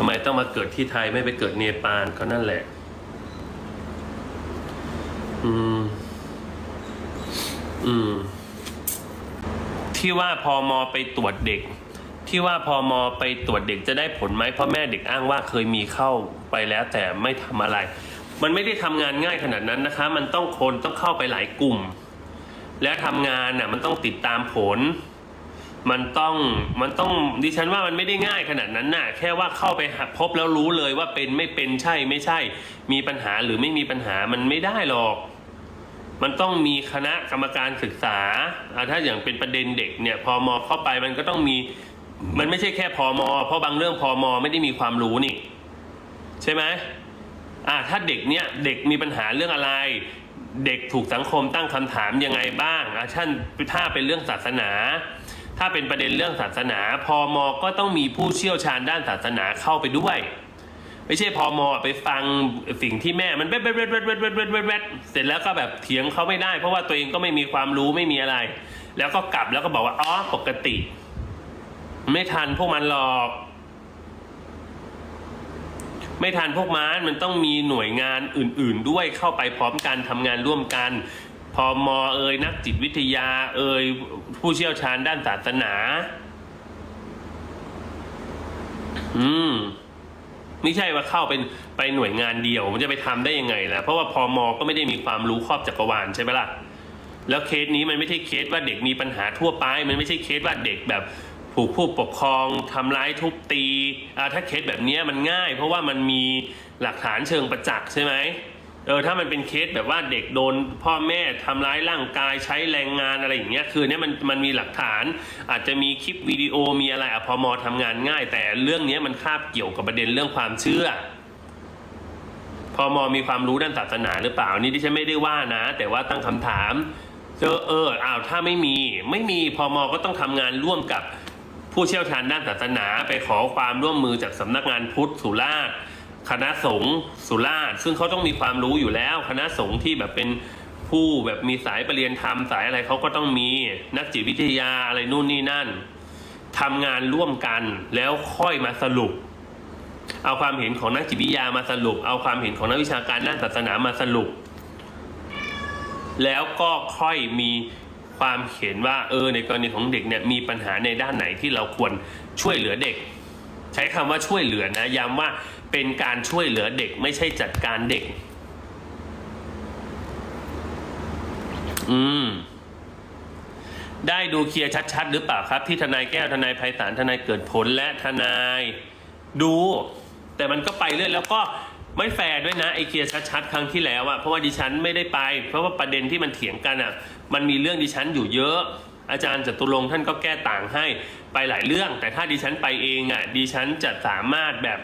ทำไมต้องมาเกิดที่ไทยไม่ไปเกิดเนปาลก็นั่นแหละ อืม อืม ที่ว่าพอมอไปตรวจเด็ก ที่ว่าพอมอไปตรวจเด็กจะได้ผลไหมเพราะแม่เด็กอ้างว่าเคยมีเข้าไปแล้ว แต่ไม่ทำอะไร มันไม่ได้ทำงานง่ายขนาดนั้นนะคะ มันต้องคนต้องเข้าไปหลายกลุ่ม และทำงานน่ะ มันต้องติดตามผล มันต้องมันต้องดิฉันว่ามันไม่ได้ง่ายขนาดนั้นน่ะแค่ว่าเข้าไปหาพบแล้วรู้เลยว่าเป็นไม่เป็นใช่ไม่ใช่ มีปัญหาหรือไม่มีปัญหามันไม่ได้หรอก มันต้องมีคณะกรรมการศึกษาถ้าอย่างเป็นประเด็นเด็กเนี่ยพอมอเข้าไปมันก็ต้องมีมันไม่ใช่แค่พอมอเพราะบางเรื่องพอมอไม่ได้มีความรู้นี่ ใช่ไหมอ่าถ้าเด็กเนี่ยเด็กมีปัญหาเรื่องอะไร เด็กถูกสังคมตั้งคำถามยังไงบ้างอะท่านถ้าเป็นเรื่องศาสนา ถ้าเป็นประเด็นเรื่องศาสนาพอมอก็ต้องมีผู้เชี่ยวชาญด้านศาสนาเข้าไปด้วย ไม่ใช่พอมอไปฟังสิ่งที่แม่มันเว็ดเว็ดเว็ดเว็ดเว็ดเว็ดเว็ดเว็ดเสร็จแล้วก็แบบเถียงเขาไม่ได้ เพราะว่าตัวเองก็ไม่มีความรู้ไม่มีอะไร แล้วก็กลับแล้วก็บอกว่าอ๋อปกติ ไม่ทันพวกมันหรอกไม่ทันพวกมันมันต้องมีหน่วยงานอื่น ๆ ด้วยเข้าไปพร้อมกันทำงานร่วมกัน อมอเอ่ยนักจิตวิทยา เอ่ยผู้เชี่ยวชาญด้านศาสนา อืมไม่ใช่ว่าเข้าเป็นไปหน่วยงานเดียว มันจะไปทำได้ยังไงล่ะเพราะว่าพอมอก็ไม่ได้มีความรู้ครอบจักรวาลใช่ไหมล่ะแล้วเคสนี้มันไม่ใช่เคสว่าเด็กมีปัญหาทั่วไป มันไม่ใช่เคสว่าเด็กแบบถูกผู้ปกครองทำร้ายทุบตีอ่าถ้าเคสแบบนี้มันง่าย เพราะว่ามันมีหลักฐานเชิงประจักษ์ใช่ไหม เออถ้ามันเป็นเคสแบบว่าเด็กโดนพ่อแม่ทำร้ายร่างกายใช้แรงงานอะไรอย่างเงี้ยคือเนี้ยมันมันมีหลักฐาน อาจจะมีคลิปวิดีโอมีอะไรอพอมอทำงานง่าย แต่เรื่องเนี้ยมันคาบเกี่ยวกับประเด็นเรื่องความเชื่อพอมอมีความรู้ด้านศาสนาหรือเปล่านี่ที่ฉันไม่ได้ว่านะ แต่ว่าตั้งคำถามเจอเอออ้าวถ้าไม่มีไม่มีพอมอก็ต้องทำงานร่วมกับผู้เชี่ยวชาญด้านศาสนา ไปขอความร่วมมือจากสำนักงานพุทธสุราษฎร์ คณะสงฆ์สุราษฎร์ซึ่งเขาต้องมีความรู้อยู่แล้ว คณะสงฆ์ที่แบบเป็นผู้แบบมีสายปรรียนธรรมสายอะไรเขาก็ต้องมีนักจิตวิทยาอะไรนู่นนี่นั่นทำงานร่วมกันแล้วค่อยมาสรุป เอาความเห็นของนักจิตวิทยามาสรุป เอาความเห็นของนักวิชาการด้านศาสนามาสรุป แล้วก็ค่อยมีความเห็นว่าเออในกรณีของเด็กเนี่ยมีปัญหาในด้านไหนที่เราควรช่วยเหลือเด็ก ใช้คำว่าช่วยเหลือนะย้ำว่า เป็นการช่วยเหลือเด็กไม่ใช่จัดการเด็ก อืม ได้ดูเคลียร์ชัดๆ หรือเปล่าครับ ที่ทนายแก้วทนายไพศาลทนายเกิดผลและทนายดู แต่มันก็ไปเรื่อยแล้วก็ไม่แฟร์ด้วยนะไอเคลียร์ชัดๆ ครั้งที่แล้วอะเพราะว่าดิฉันไม่ได้ไป เพราะว่าประเด็นที่มันเถียงกันอะมันมีเรื่องดิฉันอยู่เยอะ อาจารย์จตุรงค์ท่านก็แก้ต่างให้ไปหลายเรื่อง แต่ถ้าดิฉันไปเองอะดิฉันจะสามารถแบบ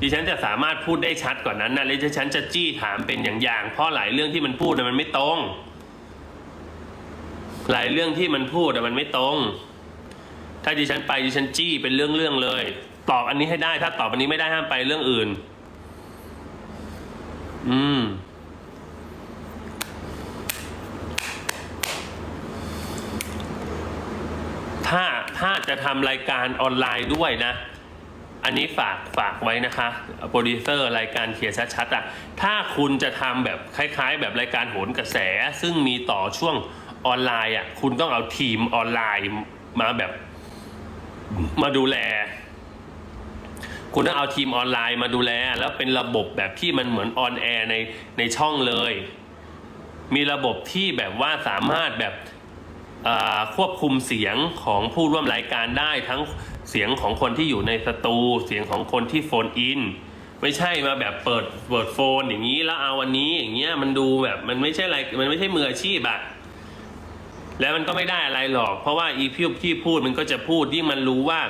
ดิฉันจะสามารถพูดได้ชัดกว่านั้นนะและดิฉันจะจี้ถามเป็นอย่างๆเพราะหลายเรื่องที่มันพูดน่มันไม่ตรง หลายเรื่องที่มันพูดมันไม่ตรง ถ้าดิฉันไปดิฉันจี้เป็นเรื่องๆเลย ตอบอันนี้ให้ได้ ถ้าตอบอันนี้ไม่ได้ห้ามไปเรื่องอื่น อืมถ้าถ้าจะทำรายการออนไลน์ด้วยนะ อันนี้ฝากฝากไว้นะคะโปรดิวเซอร์รายการเขียนชัดๆอะถ้าคุณจะทำแบบคล้ายๆ แบบรายการโหนกระแส ซึ่งมีต่อช่วงออนไลน์อะคุณต้องเอาทีมออนไลน์มาแบบมาดูแล คุณต้องเอาทีมออนไลน์มาดูแล แล้วเป็นระบบแบบที่มันเหมือนออนแอร์ในในช่องเลย มีระบบที่แบบว่าสามารถแบบควบคุมเสียงของผู้ร่วมรายการได้ทั้ง เสียงของคนที่อยู่ในสตู เสียงของคนที่โฟนอิน ไม่ใช่มาแบบเปิดเปิดโฟนอย่างนี้แล้วเอาวันนี้อย่างเงี้ยมันดูแบบมันไม่ใช่อะไรมันไม่ใช่มืออาชีพอะแล้วมันก็ไม่ได้อะไรหรอก เพราะว่าอีพิวที่พูดมันก็จะพูดยิ่งมันรู้ว่า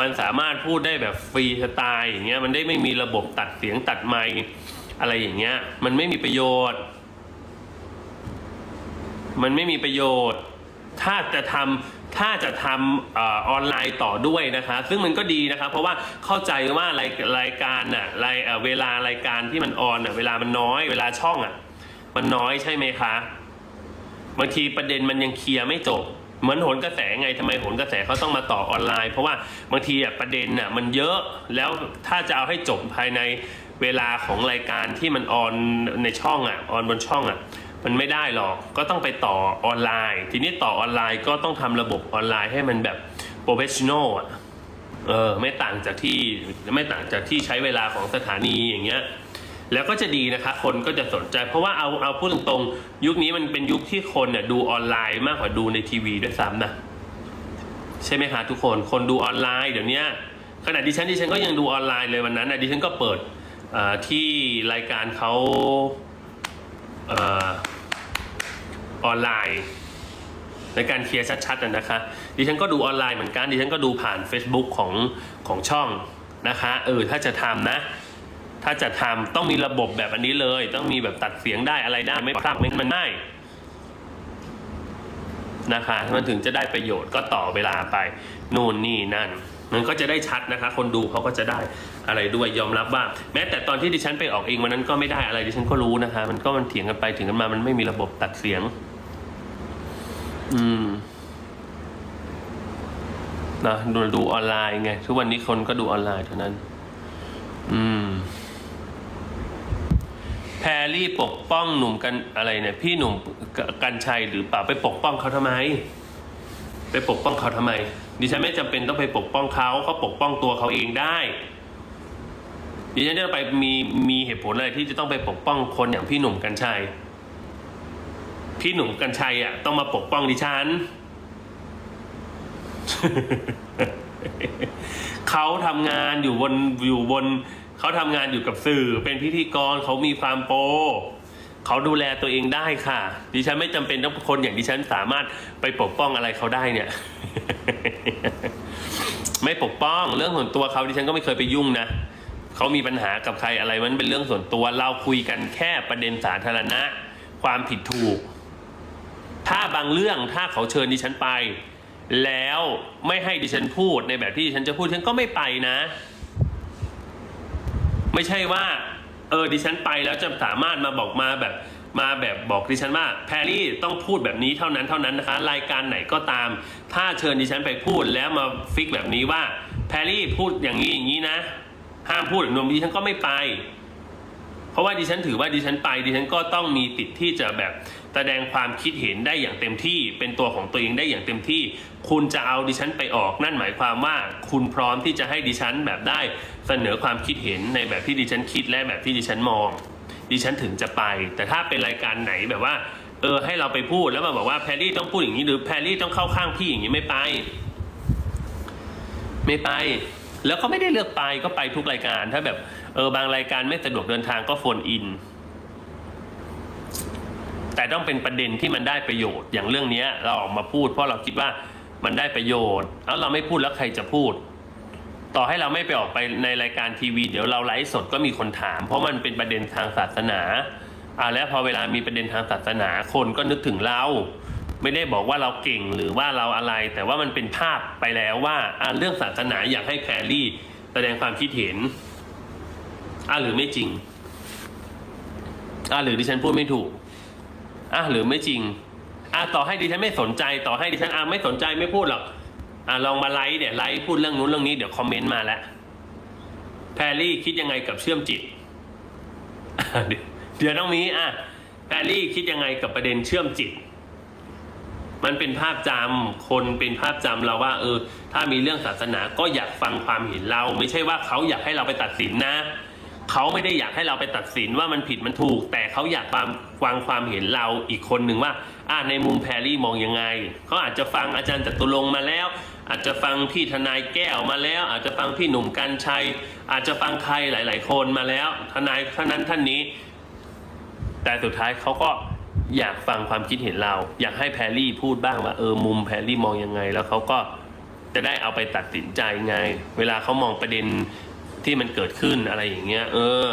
มันสามารถพูดได้แบบฟรีสไตล์อย่างเงี้ยมันได้ไม่มีระบบตัดเสียงตัดไมค์อะไรอย่างเงี้ย มันไม่มีประโยชน์ มันไม่มีประโยชน์ ถ้าจะทำ ถ้าจะทำอออนไลน์ต่อด้วยนะคะ ซึ่งมันก็ดีนะคะเพราะว่าเข้าใจว่ารายรายการน่ะรายเวลารายการที่มันออนน่ะเวลามันน้อย เวลาช่องอะมันน้อยใช่ไหมคะบางทีประเด็นมันยังเคลียร์ไม่จบเหมือนโหนกระแสไงทำไมโหนกระแสเขาต้องมาต่อออนไลน์ เพราะว่าบางทีอะประเด็นน่ะมันเยอะแล้วถ้าจะเอาให้จบภายในเวลาของรายการที่มันออนในช่องอะออนบนช่องอะ มันไม่ได้หรอกก็ต้องไปต่อออนไลน์ ทีนี้ต่อออนไลน์ก็ต้องทำระบบออนไลน์ให้มันแบบโปรเฟชชั่นอลอะเออไม่ต่างจากที่ไม่ต่างจากที่ใช้เวลาของสถานีอย่างเงี้ยแล้วก็จะดีนะคะคนก็จะสนใจ เพราะว่าเอาเอาพูดตรงๆ ยุคนี้มันเป็นยุคที่คนเนี่ยดูออนไลน์มากกว่าดูในทีวีด้วยซ้ำนะใช่ไหมคะทุกคนคนดูออนไลน์เดี๋ยวนี้ขณะดิฉันดิฉันก็ยังดูออนไลน์เลยวันนั้นนะดิฉันก็เปิดที่รายการเขา ออนไลน์ ในการเคลียร์ชัดๆนะนะคะ ดิฉันก็ดูออนไลน์เหมือนกัน ดิฉันก็ดูผ่าน Facebook ของของช่องนะคะเออถ้าจะทำนะ ถ้าจะทำต้องมีระบบแบบอันนี้เลย ต้องมีแบบตัดเสียงได้อะไรได้ไม่พลาดไม่มันไม่นะคะ มันถึงจะได้ประโยชน์ก็ต่อเวลาไป นู่นนี่นั่น มันก็จะได้ชัดนะคะ คนดูเขาก็จะได้อะไรด้วยยอมรับว่า แม้แต่ตอนที่ดิฉันไปออกเองวันนั้นก็ไม่ได้อะไรดิฉันก็รู้นะคะ มันก็มันเถียงกันไปเถียงกันมา มันไม่มีระบบตัดเสียง อืมนะดูดูออนไลน์ไงทุกวันนี้คนก็ดูออนไลน์เท่านั้น อืมแพรรี่ปกป้องหนุ่มกันอะไรเนี่ย พี่หนุ่มกกันชัยหรือเปล่าไปปกป้องเขาทำไม ไปปกป้องเขาทำไม ดิฉันไม่จำเป็นต้องไปปกป้องเขาเขาปกป้องตัวเขาเองได้ ดิฉันจะไปมีมีเหตุผลอะไรที่จะต้องไปปกป้องคนอย่างพี่หนุ่มกันชัย พี่หนุ่มกันชัยอะต้องมาปกป้องดิฉันเขาทำงานอยู่บนอยู่บนเขาทำงานอยู่กับสื่อ เป็นพิธีกรเขามีความโปรเขาดูแลตัวเองได้ค่ะ ดิฉันไม่จำเป็นต้องคนอย่างดิฉันสามารถไปปกป้องอะไรเขาได้เนี่ย ไม่ปกป้องเรื่องส่วนตัวเขาดิฉันก็ไม่เคยไปยุ่งนะเขามีปัญหากับใครอะไรมันเป็นเรื่องส่วนตัวเราคุยกันแค่ประเด็นสาธารณะ ความผิดถูก ถ้าบางเรื่องถ้าเขาเชิญดิฉันไป แล้วไม่ให้ดิฉันพูดในแบบที่ดิฉันจะพูดดิฉันก็ไม่ไปนะ ไม่ใช่ว่า เออดิฉันไปแล้วจะสามารถมาบอกมาแบบ มาแบบบอกดิฉันว่าแพรรี่ต้องพูดแบบนี้เท่านั้นเท่านั้นนะคะ รายการไหนก็ตาม ถ้าเชิญดิฉันไปพูดแล้วมาฟิกแบบนี้ว่าแพรรี่พูดอย่างนี้อย่างนี้นะ ห้ามพูดแบบนมดิฉันก็ไม่ไป เพราะว่าดิฉันถือว่าดิฉันไปดิฉันก็ต้องมีติดที่จะแบบแสดงความคิดเห็นได้อย่างเต็มที่ เป็นตัวของตัวเองได้อย่างเต็มที่ คุณจะเอาดิฉันไปออกนั่นหมายความว่า คุณพร้อมที่จะให้ดิฉันแบบได้เสนอความคิดเห็นในแบบที่ดิฉันคิดและแบบที่ดิฉันมอง ดิฉันถึงจะไป แต่ถ้าเป็นรายการไหนแบบว่า เออให้เราไปพูดแล้วมาบอกว่าแพรรี่ต้องพูดอย่างนี้หรือแพรรี่ต้องเข้าข้างพี่อย่างนี้ไม่ไป ไม่ไป แล้วก็ไม่ได้เลือกไปก็ไปทุกรายการ ถ้าแบบเออบางรายการไม่สะดวกเดินทางก็โฟนอินแต่ต้องเป็นประเด็นที่มันได้ประโยชน์อย่างเรื่องนี้เราออกมาพูด เพราะเราคิดว่ามันได้ประโยชน์ แล้วเราไม่พูดแล้วใครจะพูด ต่อให้เราไม่ไปออกไปในรายการทีวี เดี๋ยวเราไลฟ์สดก็มีคนถาม เพราะมันเป็นประเด็นทางศาสนาอ่าแล้วพอเวลามีประเด็นทางศาสนาคนก็นึกถึงเรา ไม่ได้บอกว่าเราเก่งหรือว่าเราอะไร แต่ว่ามันเป็นภาพไปแล้วว่าอ่าเรื่องศาสนาอยากให้แพรรี่แสดงความคิดเห็นอ่าหรือไม่จริงอ่าหรือดิฉันพูดไม่ถูกอะหรือไม่จริงอะต่อให้ดิฉันไม่สนใจ ต่อให้ดิฉันอะไม่สนใจไม่พูดหรอก อะลองมาไลฟ์เนี่ยไลฟ์พูดเรื่องนู้นเรื่องนี้เดี๋ยวคอมเมนต์มาแล้วแพรรี่คิดยังไงกับเชื่อมจิต เดี๋ยวต้องมีอะแพรรี่คิดยังไงกับประเด็นเชื่อมจิต มันเป็นภาพจำคนเป็นภาพจำเราว่า เออ ถ้ามีเรื่องศาสนาก็อยากฟังความเห็นเรา ไม่ใช่ว่าเขาอยากให้เราไปตัดสินนะเขาไม่ได้อยากให้เราไปตัดสินว่ามันผิดมันถูก แต่เขาอยากฟังฟังความเห็นเราอีกคนหนึ่งว่าอ่าในมุมแพรรี่มองยังไงเขาอาจจะฟังอาจารย์จตุรงมาแล้ว อาจจะฟังพี่ทนายแก้วมาแล้ว อาจจะฟังพี่หนุ่มกัญชัย อาจจะฟังใครหลาย ๆ คนมาแล้ว ทนายท่านนั้นท่านนี้ แต่สุดท้ายเขาก็อยากฟังความคิดเห็นเรา อยากให้แพรรี่พูดบ้างว่าเออมุมแพรรี่มองยังไง แล้วเขาก็จะได้เอาไปตัดสินใจไง เวลาเขามองประเด็นที่มันเกิดขึ้นอะไรอย่างเงี้ย เออ